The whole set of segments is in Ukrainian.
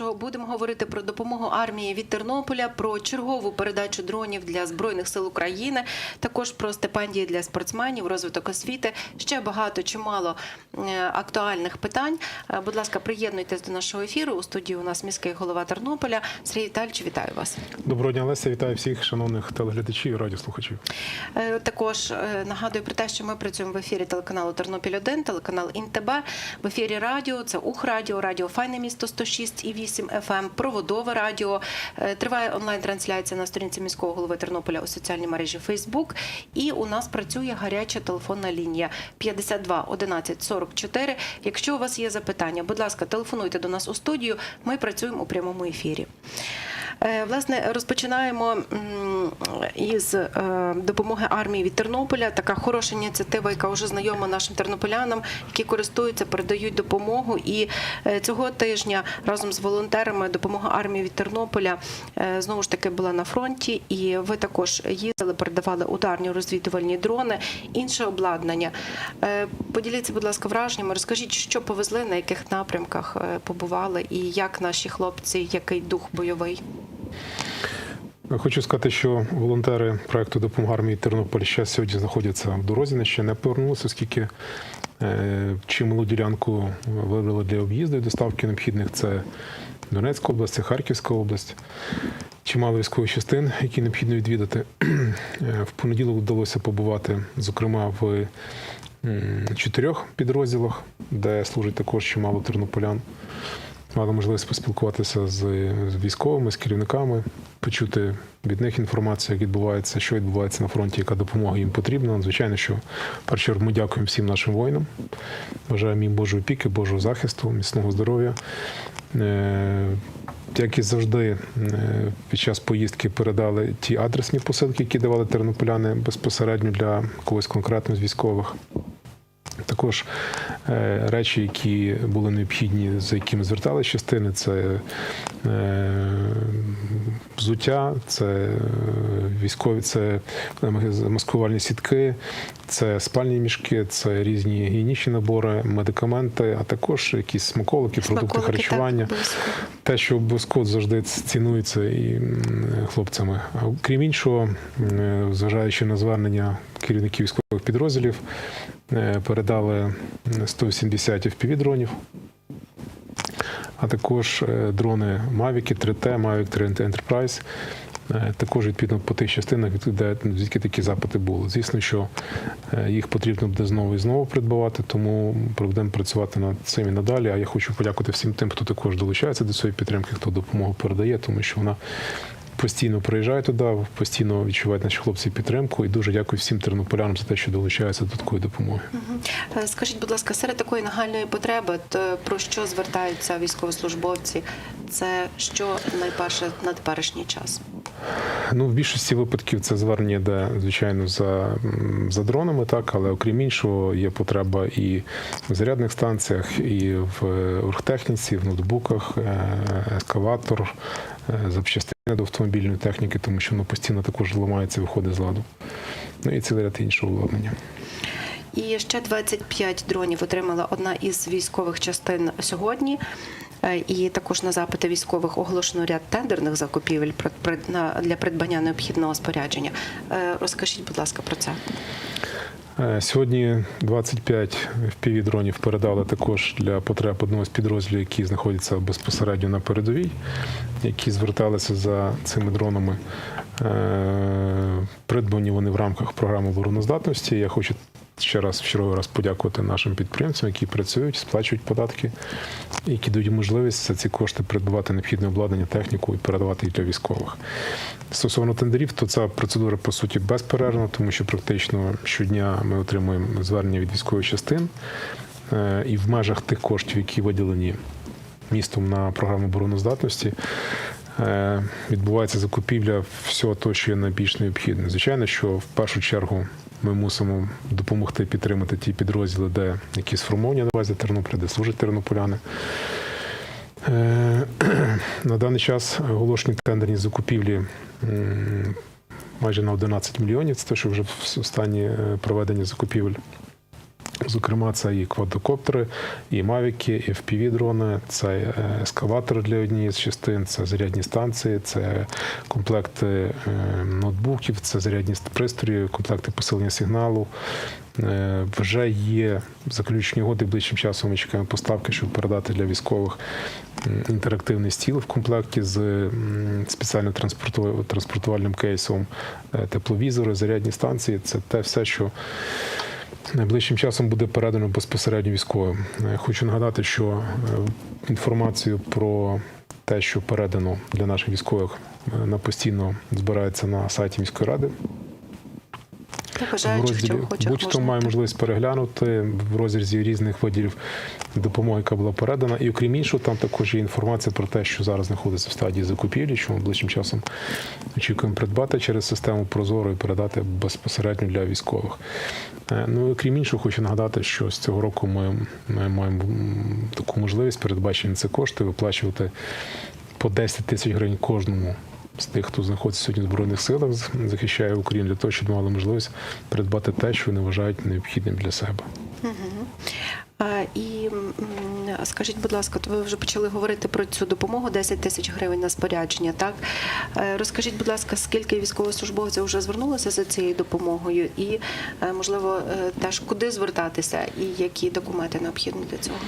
Здебільшого будемо говорити про допомогу армії від Тернополя, про чергову передачу дронів для збройних сил України, також про стипендії для спортсменів, розвиток освіти. Ще багато чимало е, актуальних питань. Е, Будь ласка, приєднуйтесь до нашого ефіру. У студії у нас міський голова Тернополя Сергій Віталійович, Вітаю вас. Доброго дня, Леся. Вітаю всіх шановних телеглядачів і радіослухачів. Е, Також нагадую про те, що ми працюємо в ефірі телеканалу Тернопіль 1 телеканал ІНТБ, в ефірі радіо, це Ухрадіо, Радіо Файне місто 106 і 8 FM, Проводове радіо. Е, Триває онлайн-трансляція на сторінці міського голови Тернополя у соціальній мережі Facebook. І у нас працює гаряча телефонна лінія 52 11 44. Якщо у вас є запитання, будь ласка, телефонуйте до нас у студію. Ми працюємо у прямому ефірі. Е, Власне, розпочинаємо із е, допомоги армії від Тернополя. Така хороша ініціатива, яка вже знайома нашим тернополянам, які користуються, передають допомогу. І е, цього тижня разом з волонтерами допомога армії від Тернополя знову ж таки була на фронті. І ви також їздили, передавали ударні розвідувальні дрони, інше обладнання. Поділіться, будь ласка, враженнями. Розкажіть, що повезли, на яких напрямках побували, і як наші хлопці, який дух бойовий. Хочу сказати, що волонтери проекту допомога армії Тернополь ще сьогодні знаходяться в дорозі, не ще не повернулися, оскільки е, чималу ділянку вибрали для об'їзду і доставки необхідних. Це Донецька область, це Харківська область, чимало військових частин, які необхідно відвідати. Е, В понеділок вдалося побувати, зокрема, в чотирьох підрозділах, де служить також чимало тернополян. Мали можливість поспілкуватися з, військовими, з керівниками, почути від них інформацію, як відбувається, що відбувається на фронті, яка допомога їм потрібна. Звичайно, що першу ми дякуємо всім нашим воїнам. Бажаємо їм Божої опіки, Божого захисту, міцного здоров'я. Е, Як і завжди, е, під час поїздки передали ті адресні посилки, які давали тернополяни безпосередньо для когось конкретно з військових. Також е, речі, які були необхідні, за якими звертали частини, це е, взуття, це е, військові, це маскувальні сітки, це спальні мішки, це різні гігієнічні набори, медикаменти, а також якісь смаколики, продукти Смаколики, так, харчування. обов'язково. Те, що обов'язково завжди цінується і хлопцями. А крім іншого, е, зважаючи на звернення керівників військових підрозділів, е, передали 180 FPV-дронів, а також е, дрони Mavic 3T, Mavic 3 Enterprise. Е, Також відповідно по тих частинах, де звідки такі запити були. Звісно, що е, їх потрібно буде знову і знову придбавати, тому будемо працювати над цим і надалі. А я хочу подякувати всім тим, хто також долучається до цієї підтримки, хто допомогу передає, тому що вона постійно приїжджають туди, постійно відчувають наші хлопці підтримку. І дуже дякую всім тернополянам за те, що долучаються до такої допомоги. Е, Скажіть, будь ласка, серед такої нагальної потреби, то про що звертаються військовослужбовці? Це що найперше на теперішній час? Ну, в більшості випадків це звернення йде, звичайно, за, за дронами, так, але окрім іншого, є потреба і в зарядних станціях, і в е, оргтехніці, в ноутбуках, ескаватор, е, запчастини до автомобільної техніки, тому що воно постійно також ламається, виходить з ладу. Ну і цілий ряд іншого обладнання. І ще 25 дронів отримала одна із військових частин сьогодні. Е, І також на запити військових оголошено ряд тендерних закупівель для придбання необхідного спорядження. Е, Розкажіть, будь ласка, про це. Е, Сьогодні 25 FPV-дронів передали також для потреб одного з підрозділів, які знаходяться безпосередньо на передовій, які зверталися за цими дронами. Придбані вони в рамках програми обороноздатності. Я хочу ще раз в черговий раз подякувати нашим підприємцям, які працюють, сплачують податки, які дають можливість за ці кошти придбати необхідне обладнання, техніку і передавати їх для військових. Стосовно тендерів, то ця процедура по суті безперервна, тому що практично щодня ми отримуємо звернення від військових частин, Е, і в межах тих коштів, які виділені містом на програму обороноздатності. Е, Відбувається закупівля всього того, що є найбільш необхідне. Звичайно, що в першу чергу ми мусимо допомогти підтримати ті підрозділи, де які сформовані на базі Тернополя, де служать тернополяни. Е, На даний час оголошені тендерні закупівлі майже на 11 мільйонів. Це те, що вже в стані е, проведення закупівель. Зокрема, це і квадрокоптери, і мавіки, і FPV-дрони, це е, ескаватори для однієї з частин, це зарядні станції, це комплекти е, ноутбуків, це зарядні пристрої, комплекти посилення сигналу. Е, Вже є заключені угоди ближчим часом. Ми чекаємо поставки, щоб передати для військових інтерактивний стіл в комплекті з транспорту- транспортувальним кейсом, тепловізори, зарядні станції. Це те все, що Найближчим часом буде передано безпосередньо військовим. Е, Хочу нагадати, що е, інформацію про те, що передано для наших військових, е, на постійно збирається на сайті міської ради. В розділі будь-хто має можливість переглянути в розрізі різних виділів допомоги, яка була передана. І окрім іншого, там також є інформація про те, що зараз знаходиться в стадії закупівлі, що ми ближчим часом очікуємо придбати через систему Прозоро і передати безпосередньо для військових. Е, Ну і окрім іншого, хочу нагадати, що з цього року ми, ми маємо таку можливість передбачені це кошти виплачувати по 10 тисяч гривень кожному. З тих, хто знаходиться сьогодні в збройних силах, захищає Україну для того, щоб мали можливість придбати те, що вони вважають необхідним для себе. І скажіть, будь ласка, то ви вже почали говорити про цю допомогу 10 тисяч гривень на спорядження. Так Е, розкажіть, будь ласка, скільки військовослужбовців вже звернулося за цією допомогою, і е, можливо е, теж куди звертатися, і які документи необхідні для цього?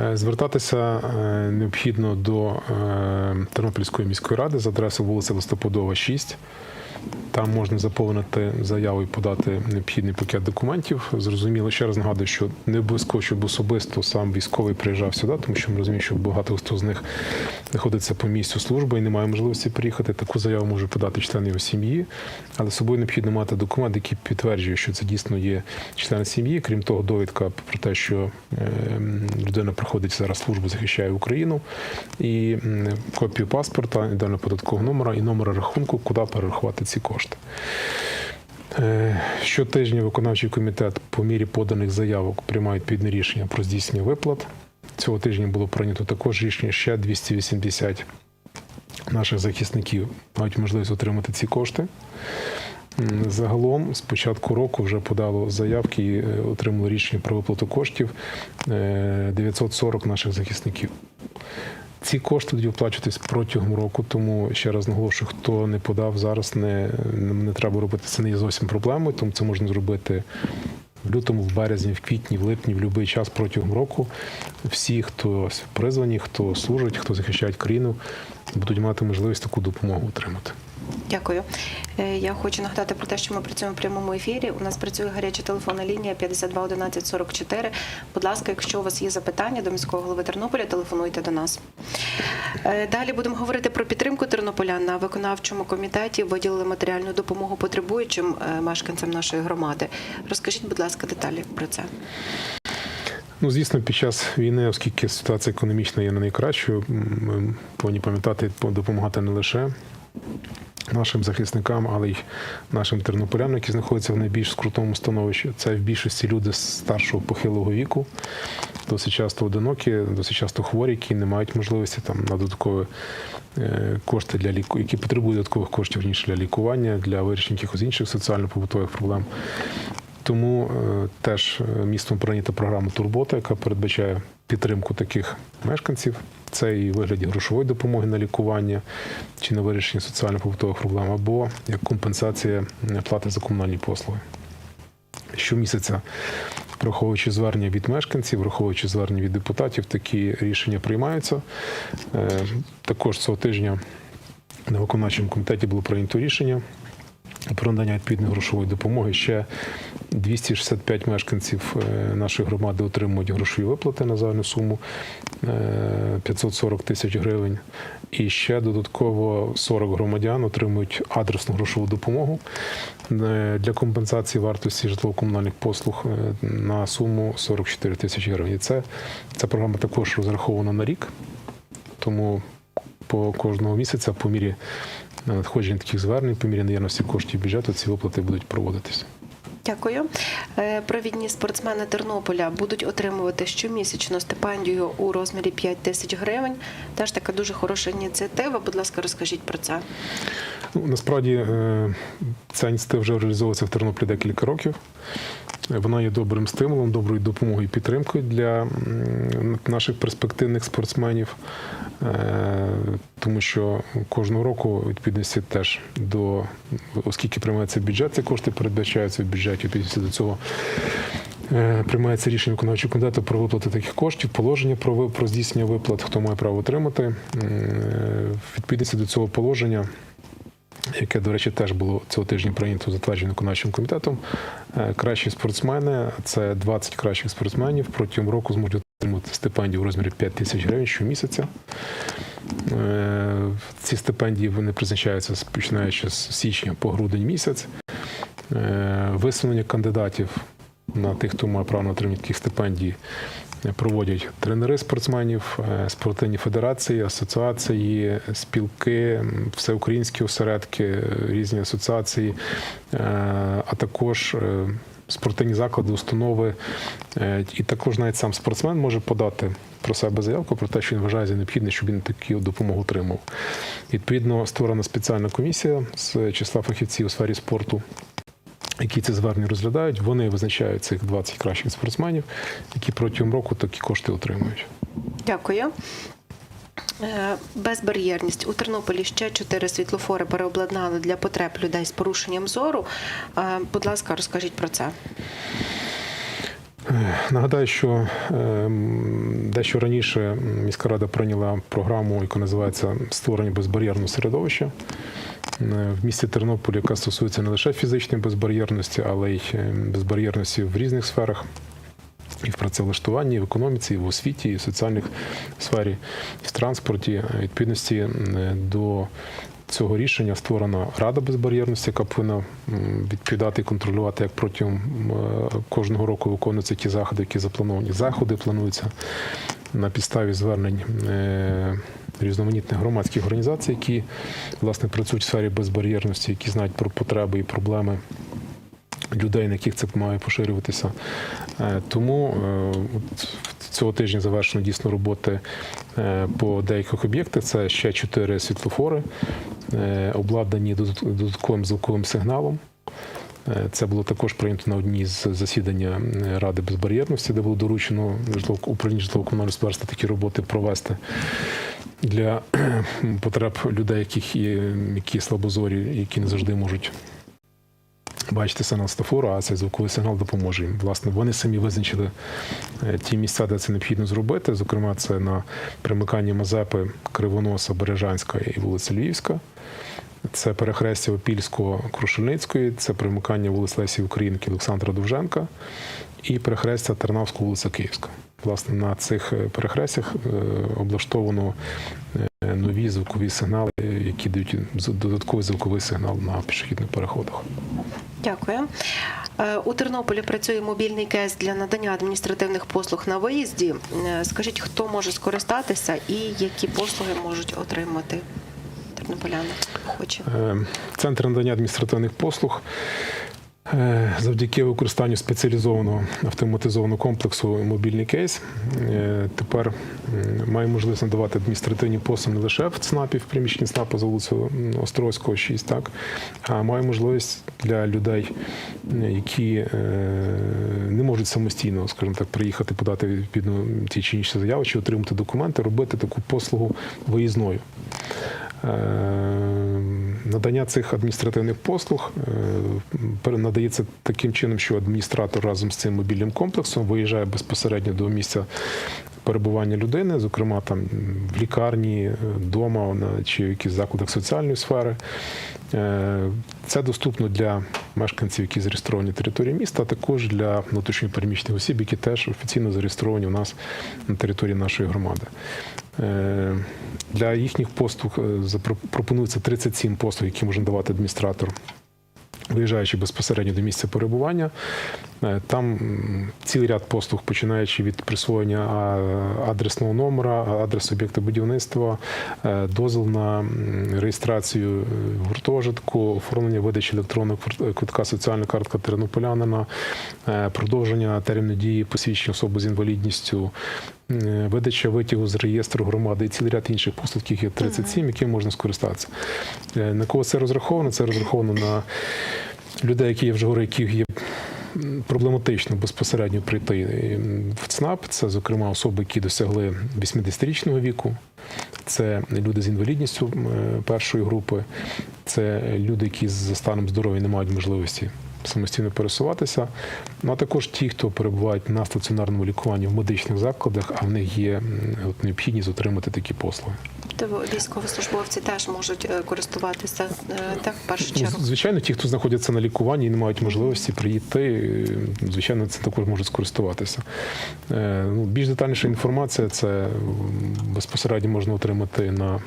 Е, Звертатися е, необхідно до е, Тернопільської міської ради за адресою вулиця Листопадова, 6. Там можна заповнити заяву і подати необхідний пакет документів. Зрозуміло, ще раз нагадую, що не обов'язково, щоб особисто сам військовий приїжджав сюди, тому що ми розуміємо, що багато хто з них знаходиться по місцю служби і не має можливості приїхати. Таку заяву може подати член його сім'ї, але з собою необхідно мати документ, який підтверджує, що це дійсно є член сім'ї. Крім того, довідка про те, що е, людина проходить зараз службу, захищає Україну, і копію паспорта, ідеально податкового номера і номера рахунку, куди перерахувати ці кошти. Е, Щотижня виконавчий комітет по мірі поданих заявок приймає відповідне рішення про здійснення виплат. Цього тижня було прийнято також рішення ще 280 наших захисників мають можливість отримати ці кошти. Загалом з початку року вже подало заявки і е, отримало рішення про виплату коштів е, 940 наших захисників. Ці кошти будуть виплачуватись протягом року, тому ще раз наголошую, хто не подав зараз, не, не треба робити це не є зовсім проблемою, тому це можна зробити в лютому, в березні, в квітні, в липні, в будь-який час протягом року. Всі, хто призвані, хто служить, хто захищає країну, будуть мати можливість таку допомогу отримати. Дякую. Е, Я хочу нагадати про те, що ми працюємо в прямому ефірі. У нас працює гаряча телефонна лінія 52 11 44. Будь ласка, якщо у вас є запитання до міського голови Тернополя, телефонуйте до нас. Е, Далі будемо говорити про підтримку тернополян на виконавчому комітеті. Виділили матеріальну допомогу потребуючим е, мешканцям нашої громади. Розкажіть, будь ласка, деталі про це. Ну, звісно, під час війни, оскільки ситуація економічна є не найкращою, ми повинні пам'ятати допомагати не лише нашим захисникам, але й нашим тернополянам, які знаходяться в найбільш скрутному становищі. Це в більшості люди старшого похилого віку, досить часто одинокі, досить часто хворі, які не мають можливості там на додаткові е, кошти для ліку, які потребують додаткових коштів ніж для лікування, для вирішення якихось інших соціально-побутових проблем. Тому е, теж е, містом прийнята програма Турбота, яка передбачає підтримку таких мешканців. Це і вигляді грошової допомоги на лікування чи на вирішення соціально-побутових проблем, або як компенсація плати за комунальні послуги. Щомісяця, враховуючи звернення від мешканців, враховуючи звернення від депутатів, такі рішення приймаються. Е, Також цього тижня на виконавчому комітеті було прийнято рішення про надання відповідної грошової допомоги. Ще 265 мешканців е, нашої громади отримують грошові виплати на загальну суму е, 540 тисяч гривень. І ще додатково 40 громадян отримують адресну грошову допомогу е, для компенсації вартості житлово-комунальних послуг е, на суму 44 тисячі гривень. Це ця програма також розрахована на рік, тому по кожного місяця, по мірі надходження таких звернень, по мірі наявності коштів бюджету, ці виплати будуть проводитися. Дякую. Е, Провідні спортсмени Тернополя будуть отримувати щомісячну стипендію у розмірі 5 тисяч гривень. Теж така дуже хороша ініціатива. Будь ласка, розкажіть про це. Ну, насправді е, ця ініціатива вже реалізовується в Тернополі декілька років. Вона є добрим стимулом, доброю допомогою підтримкою для наших перспективних спортсменів, Е, тому що кожного року відповідності теж до оскільки приймається бюджет, ці кошти передбачаються в бюджеті. Відповідності до цього е, приймається рішення виконавчого комітету про виплати таких коштів, положення про про здійснення виплат, хто має право отримати. Е, В відповідності до цього положення яке, до речі, теж було цього тижня прийнято затверджено виконавчим комітетом. Е, Кращі спортсмени це 20 кращих спортсменів протягом року зможуть отримати стипендію в розмірі 5 тисяч гривень щомісяця. Е, Ці стипендії вони призначаються починаючи з січня по грудень місяць. Е, Висунення кандидатів на тих, хто має право на отримання таких стипендій, проводять тренери спортсменів, е, спортивні федерації, асоціації, спілки, всеукраїнські осередки, різні асоціації, е, а також е, спортивні заклади, установи. І також навіть сам спортсмен може подати про себе заявку про те, що він вважає за необхідне, щоб він таку допомогу отримав. Відповідно, створена спеціальна комісія з числа фахівців у сфері спорту які це звернення розглядають, вони визначають цих 20 кращих спортсменів, які протягом року такі кошти отримують. Дякую. Е, Безбар'єрність у Тернополі ще чотири світлофори переобладнали для потреб людей з порушенням зору. Е, Будь ласка, розкажіть про це. Е, Нагадаю, що ем, дещо раніше міська рада прийняла програму, яка називається Створення безбар'єрного середовища. Е, В місті Тернополі, яка стосується не лише фізичної безбар'єрності, але й е, безбар'єрності в різних сферах. І в працевлаштуванні, і в економіці, і в освіті, і в соціальних сфері, і в транспорті. Е, Відповідності до цього рішення створена Рада безбар'єрності, яка повинна відповідати і контролювати, як протягом кожного року виконуються ті заходи, які заплановані. Заходи плануються на підставі звернень е, різноманітних громадських організацій, які власне працюють в сфері безбар'єрності, які знають про потреби і проблеми людей, на яких це має поширюватися. Е, Тому е, цього тижня завершено дійсно роботи по деяких об'єктах. Це ще чотири світлофори, обладнані додат- додатковим звуковим сигналом. Е, Це було також прийнято на одній з засідання е, Ради безбар'єрності, де було доручено управління житлово-комунального господарства такі роботи провести для потреб людей, яких є, які слабозорі, які не завжди можуть бачити сигнал стафору, а цей звуковий сигнал допоможе їм. Власне, вони самі визначили е, ті місця, де це необхідно зробити. Зокрема, це на примиканні Мазепи, Кривоноса, Бережанська і вулиця Львівська. Це перехрестя Опільського, Крушельницької, це примикання вулиць Лесі Українки, Олександра Довженка і перехрестя Тернавського вулиця Київська. Власне, на цих е, перехрестях е, облаштовано е, нові звукові сигнали, які дають додатковий звуковий сигнал на пішохідних переходах. Дякую. У Тернополі працює мобільний кейс для надання адміністративних послуг на виїзді. Скажіть, хто може скористатися і які послуги можуть отримати тернополяни? Хоче. Центр надання адміністративних послуг е, завдяки використанню спеціалізованого автоматизованого комплексу мобільний кейс е, тепер має можливість надавати адміністративні послуги не лише в ЦНАПі, в приміщенні ЦНАПу за вулицею м, Острозького, 6, так, а має можливість для людей, які е, не можуть самостійно, скажімо так, приїхати подати відповідно ті чи інші заяви, чи отримати документи, робити таку послугу виїзною. Е, Надання цих адміністративних послуг е, надається таким чином, що адміністратор разом з цим мобільним комплексом виїжджає безпосередньо до місця перебування людини, зокрема там в лікарні, вдома чи в якихось закладах соціальної сфери. Е, Це доступно для мешканців, які зареєстровані на території міста, а також для внутрішньопереміщених осіб, які теж офіційно зареєстровані у нас на території нашої громади. Е, Для їхніх послуг е, пропонується 37 послуг, які може давати адміністратор. Виїжджаючи безпосередньо до місця перебування, Е, там цілий ряд послуг, починаючи від присвоєння адресного номера, а, адрес об'єкта будівництва, е, дозвіл на реєстрацію е, гуртожитку, оформлення видачі електронного квитка соціальна картка тернополянина, продовження терміну дії посвідчення особи з інвалідністю, видача витягу з реєстру громади і цілий ряд інших послуг, яких є 37, яким можна скористатися. Е, На кого це розраховано? Це розраховано на людей, які я вже говорю, яких є проблематично безпосередньо прийти в ЦНАП. Це, зокрема, особи, які досягли 80-річного віку, це люди з інвалідністю е, першої групи, це люди, які за станом здоров'я не мають можливості самостійно пересуватися. Ну а також ті, хто перебувають на стаціонарному лікуванні в медичних закладах, а в них є от, необхідність отримати такі послуги. Тобто військовослужбовці теж можуть е, користуватися е, так в першу чергу. Звичайно, ті, хто знаходяться на лікуванні і не мають можливості прийти, е, звичайно, це також можуть скористуватися. Ну, більш детальніша інформація це безпосередньо можна отримати на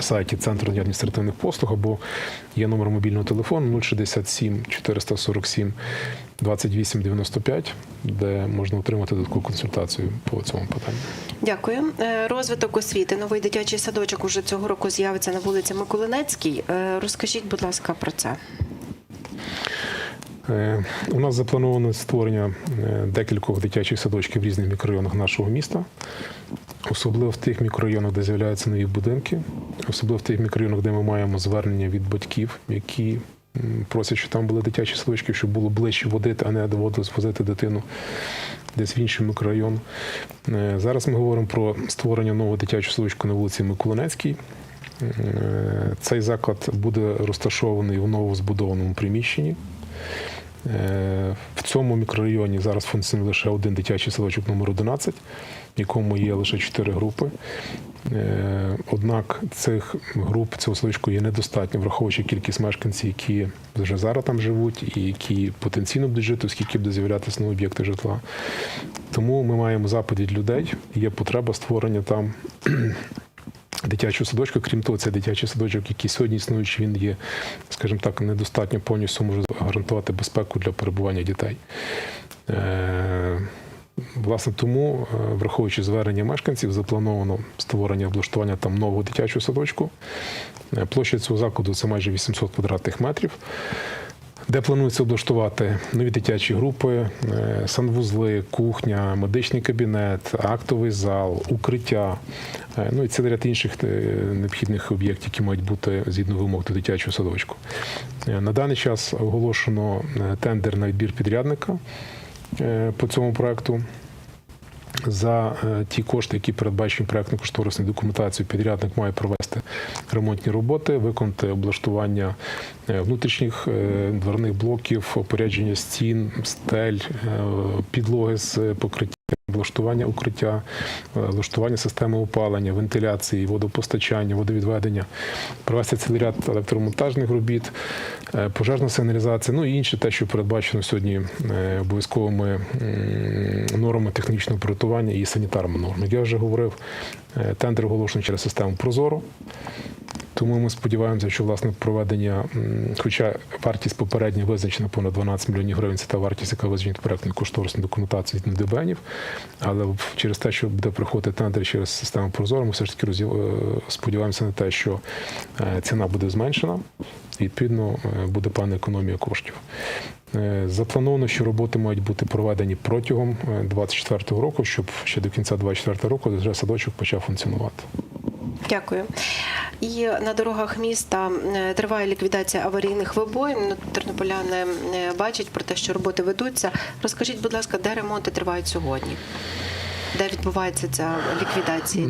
сайті Центру адміністративних послуг або є номер мобільного телефону 067 447 28 95, де можна отримати додаткову консультацію по цьому питанню. Дякую. Е, Розвиток освіти. Новий дитячий садочок уже цього року з'явиться на вулиці Миколинецькій. Е, Розкажіть, будь ласка, про це. Е, У нас заплановано створення е, декількох дитячих садочків в різних мікрорайонах нашого міста, особливо в тих мікрорайонах, де з'являються нові будинки, особливо в тих мікрорайонах, де ми маємо звернення від батьків, які просять, щоб там були дитячі садочки, щоб було ближче водити, а не доводилось возити дитину десь в інший мікрорайон. Е, Зараз ми говоримо про створення нового дитячого садочку на вулиці Миколинецькій. Цей заклад буде розташований в новозбудованому приміщенні. Е, В цьому мікрорайоні зараз функціонує лише один дитячий садочок номер 11, в якому є лише 4 групи. Е, Однак цих груп цього садочку є недостатньо, враховуючи кількість мешканців, які вже зараз там живуть, і які потенційно будуть жити, оскільки буде з'являтися нові об'єкти житла. Тому ми маємо запит від людей. Є потреба створення там дитячого садочка. Крім того, цей дитячий садочок, який сьогодні існуючий, він є, скажімо так, недостатньо повністю може гарантувати безпеку для перебування дітей. Е, Власне, тому, е, враховуючи звернення мешканців, заплановано створення облаштування там нового дитячого садочку. Е, Площа цього закладу це майже 800 квадратних метрів де планується облаштувати нові дитячі групи, е, санвузли, кухня, медичний кабінет, актовий зал, укриття, е, ну і це ряд інших е, необхідних об'єктів, які мають бути згідно вимог до дитячого садочку. На даний час оголошено тендер на відбір підрядника по цьому проекту. За е, ті кошти, які передбачені проектно-кошторисною документацією, підрядник має провести ремонтні роботи, виконати облаштування е, внутрішніх е, дверних блоків, опорядження стін, стель, підлоги з покриттям, облаштування укриття, е, влаштування системи опалення, вентиляції, водопостачання, водовідведення, провести цілий ряд електромонтажних робіт, е, пожежна сигналізація, ну і інше те, що передбачено сьогодні е, обов'язковими нормами технічного приготування і санітарними нормами. Я вже говорив, тендер оголошений через систему Прозоро. Тому ми сподіваємося, що власне проведення, хоча вартість попередня визначена понад 12 мільйонів гривень, це та вартість, яка визначена проектної кошторисної документації від ДБНів. Але через те, що буде проходити тендер через систему Прозоро, ми все ж таки розділ- е, сподіваємося на те, що е, ціна буде зменшена. і, Відповідно, е, буде певна економія коштів. Заплановано, що роботи мають бути проведені протягом 2024 року, щоб ще до кінця 2024 року вже садочок почав функціонувати. Дякую. І на дорогах міста е, триває ліквідація аварійних вибоїн. Ну, Тернополяни е, бачать про те, що роботи ведуться. Розкажіть, будь ласка, де ремонти тривають сьогодні? Де відбувається ця ліквідація?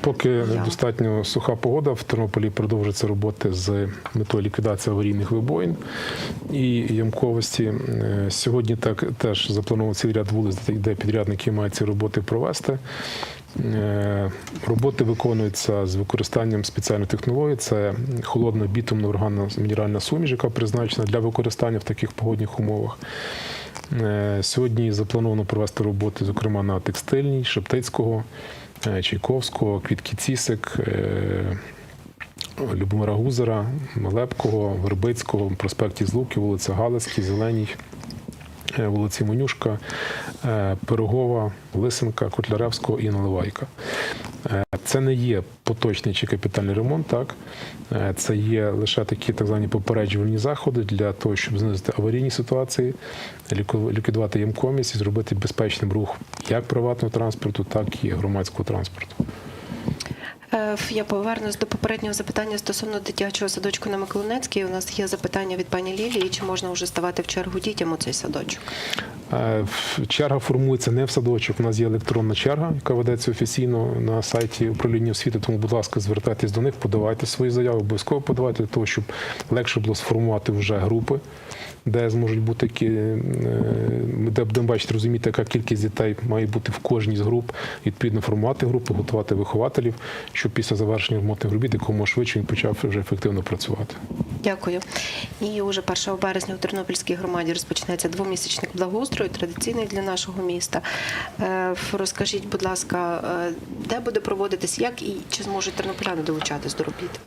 Поки Я. достатньо суха погода, в Тернополі продовжуються роботи з метою ліквідації аварійних вибоїн і ямковості. Е, Сьогодні так теж заплановано цілий ряд вулиць, де підрядники мають ці роботи провести. Е, Роботи виконуються з використанням спеціальної технології. Це холодна бітумна органна мінеральна суміш, яка призначена для використання в таких погодних умовах. Е, Сьогодні заплановано провести роботи, зокрема на текстильній, Шептицького, е, Чайковського, Квітки Цісик, Любомира Гузера, Лепкого, Вербицького, проспекті Злуки, вулиця Галицький, Зеленій, вулиці Монюшка, е, Пирогова, Лисенка, Котляревського і Наливайка. Е, Це не є поточний чи капітальний ремонт, так Е, це є лише такі так звані попереджувальні заходи для того, щоб знизити аварійні ситуації, ліквідувати ямкомість і зробити безпечним рух як приватного транспорту, так і громадського транспорту. Е, Я повернусь до попереднього запитання стосовно дитячого садочку на Миколинецькій. У нас є запитання від пані Лілії, чи можна вже ставати в чергу дітям у цей садочок? Е, Черга формується не в садочок. У нас є електронна черга, яка ведеться офіційно на сайті управління освіти. Тому, будь ласка, звертайтесь до них, подавайте свої заяви, обов'язково подавайте для того, щоб легше було сформувати вже групи, де зможуть бути які, е, де будемо бачити, розуміти, яка кількість дітей має бути в кожній з груп. Відповідно, формувати групи, готувати вихователів, щоб після завершення ремонтних робіт якомога швидше він почав вже ефективно працювати. Дякую. І уже 1 березня у Тернопільській громаді розпочнеться двомісячник благоустрою, традиційний для нашого міста. Е, Розкажіть, будь ласка, е, де буде проводитись, як і чи зможуть тернополяни долучатись до робіт?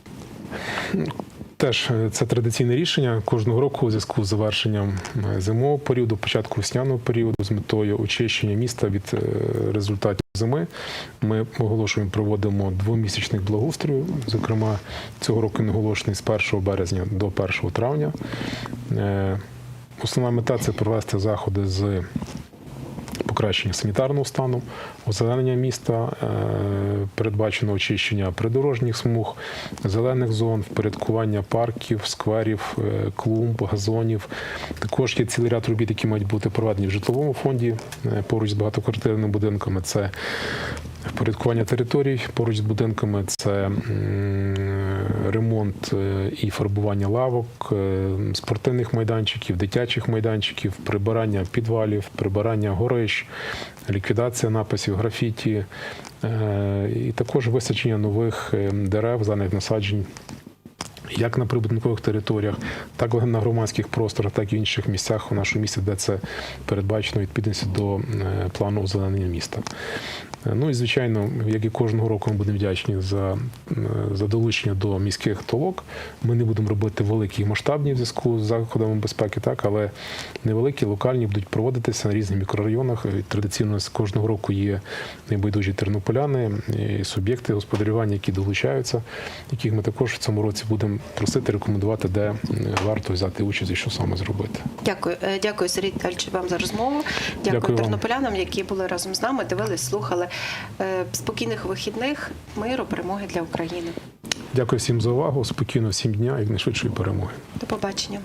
Теж е, це традиційне рішення кожного року у зв'язку з завершенням е, зимового періоду, початку весняного періоду з метою очищення міста від е, результатів зими. Ми оголошуємо, проводимо двомісячник благоустрою. Зокрема, цього року він оголошений з 1 березня до 1 травня. Основна мета це провести заходи з покращення санітарного стану, озеленення міста, е, передбачено очищення придорожніх смуг, зелених зон, впорядкування парків, скверів, е, клумб, газонів. Також є цілий ряд робіт, які мають бути проведені в житловому фонді е, поруч з багатоквартирними будинками. Це впорядкування територій поруч з будинками, це ремонт е, і фарбування лавок, е, спортивних майданчиків, дитячих майданчиків, прибирання підвалів, прибирання горищ, ліквідація написів, графіті, е, і також висадження нових дерев, зелених насаджень. Як на прибудинкових територіях, так і на громадських просторах, так і в інших місцях у нашому місті, де це передбачено відповідності до е, плану озеленення міста. Е, Ну і звичайно, як і кожного року, ми будемо вдячні за, е, за долучення до міських толок. Ми не будемо робити великі масштабні в зв'язку з заходами безпеки, так але невеликі, локальні будуть проводитися на різних мікрорайонах. Традиційно з кожного року є небайдужі тернополяни, і суб'єкти господарювання, які долучаються, яких ми також в цьому році будемо просити рекомендувати, де варто взяти участь і що саме зробити. Дякую, Е, дякую, Сергій Віталійович, вам за розмову. Дякую, Дякую вам. тернополянам, які були разом з нами, дивились, слухали. Е, Спокійних вихідних, миру, перемоги для України. Дякую всім за увагу. Спокійно всім дня і найшвидшої перемоги. До побачення.